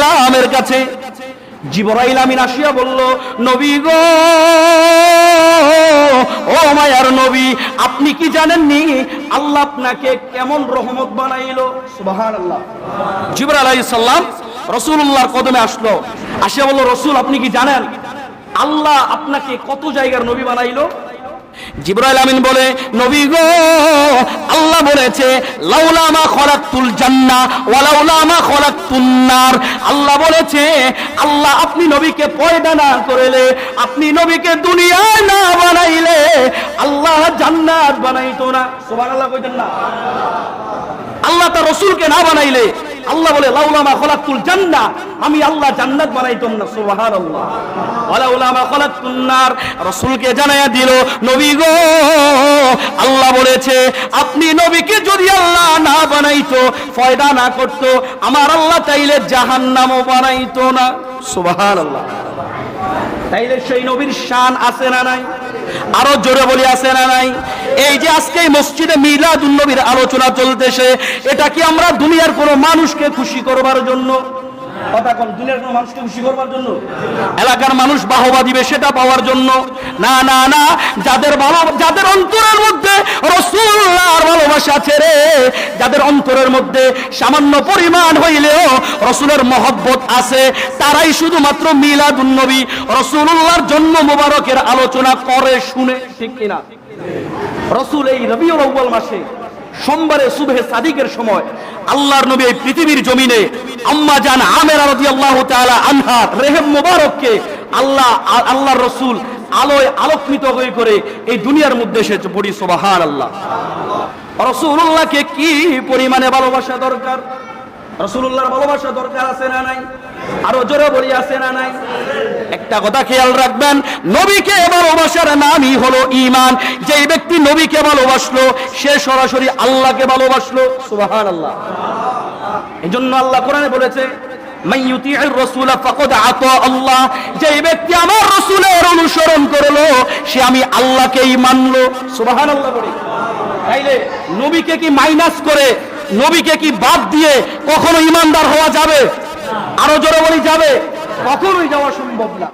সাল্লামের কাছে। আমিন আসিয়া বলল, নবী গো, ও মায়ার নবী, আপনি কি আল্লাহ আপনাকে কেমন রহমত বানাইলো? কদমে আসলো। আসিয়া বলল, রাসূল, আপনি কি জানেন? আল্লাহ আপনাকে কত জায়গার নবী বানাইলো? জিব্রাইল আমিন বলে, নবী গো, আল্লাহ বলেছে, লাউলা মা খলাকতুল জান্নাহ ওয়া লাউলা মা খলাকতুন নার। আল্লাহ বলেছে, আল্লাহ আপনি নবীকে পয়দা না করলে, আপনি নবীকে দুনিয়ায় না বানাইলে, আল্লাহ জান্নাত বানাইতো না। সুবহানাল্লাহ কইতেন না। আল্লাহ তার রসুলকে না বানাইলে আল্লাহ বলে, লাউলামা খলাকুল জান্নাহ। আমি আল্লাহ জান্নাত বানাইতাম না, সুবহানাল্লাহ। ওয়ালাউলামা খলাকুন নার। রাসূলকে জানায়া দিল, নবী গো, আল্লাহ বলেছে, আপনি নবীকে যদি আল্লাহ না বানাইতো, ফয়দা না করত, আমার আল্লাহ চাইলে জাহান্নামও বানাইতো না। সুবহানাল্লাহ। তাইলে সেই নবীর শান আছে না নাই? আরও জোরে বলি, আছে না নাই? এই যে আজকে মসজিদে মিলাদুন নবীর আলোচনা চলতেছে, এটা কি আমরা দুনিয়ার কোনো মানুষকে খুশি করবার জন্য? এলাকার মানুষ বাহবা দিবে সেটা পাওয়ার জন্য। না না না, যাদের যাদের অন্তরের মধ্যে রসুল্লাহর ভালোবাসা রে, যাদের অন্তরের মধ্যে সামান্য পরিমাণ হইলেও রসুলের মহব্বত আছে, তারাই শুধুমাত্র মিলাদুন নবী রসুল্লাহর জন্ম মোবারকের আলোচনা করে শুনে, ঠিক কিনা? রসুল এই রবিউল আউ্বাল মাসে, সোমবারে সুবহে সাদিকের সময়, আল্লাহর নবী এই পৃথিবীর জমিনে আম্মা জান আমেরা রাদিয়াল্লাহু তাআলা আনহা রেহেম মোবারককে আল্লাহ, আল্লাহর রসুল আলোয় আলোকৃত হয়ে করে এই দুনিয়ার মধ্যে এসেছে। পড়ি সোবাহার আল্লাহ রসুল্লাহকে কি পরিমাণে ভালোবাসা দরকার? রসুল্লাহর ভালোবাসা দরকার আছে না নাই? আরও জোরে বলি, আছে না নাই? একটা কথা খেয়াল রাখবেন, নবীকে ভালোবাসার নামই হলো ইমান যেই ব্যক্তি নবীকে ভালোবাসলো, সে সরাসরি আল্লাহকে ভালোবাসলো। সুবাহান আল্লাহ এই জন্য আল্লাহ কোরআনে বলেছে আল্লাহ। যেই ব্যক্তি আমার রাসূলের অনুসরণ করল, সে আমি আল্লাহকেই মানলো। সুবহানাল্লাহ বলি। তাইলে নবীকে কি মাইনাস করে নবীকে কি বাদ দিয়ে কখনো ইমানদার হওয়া যাবে? আরও জোরে বলি, যাবে? কখনোই যাওয়া সম্ভব না।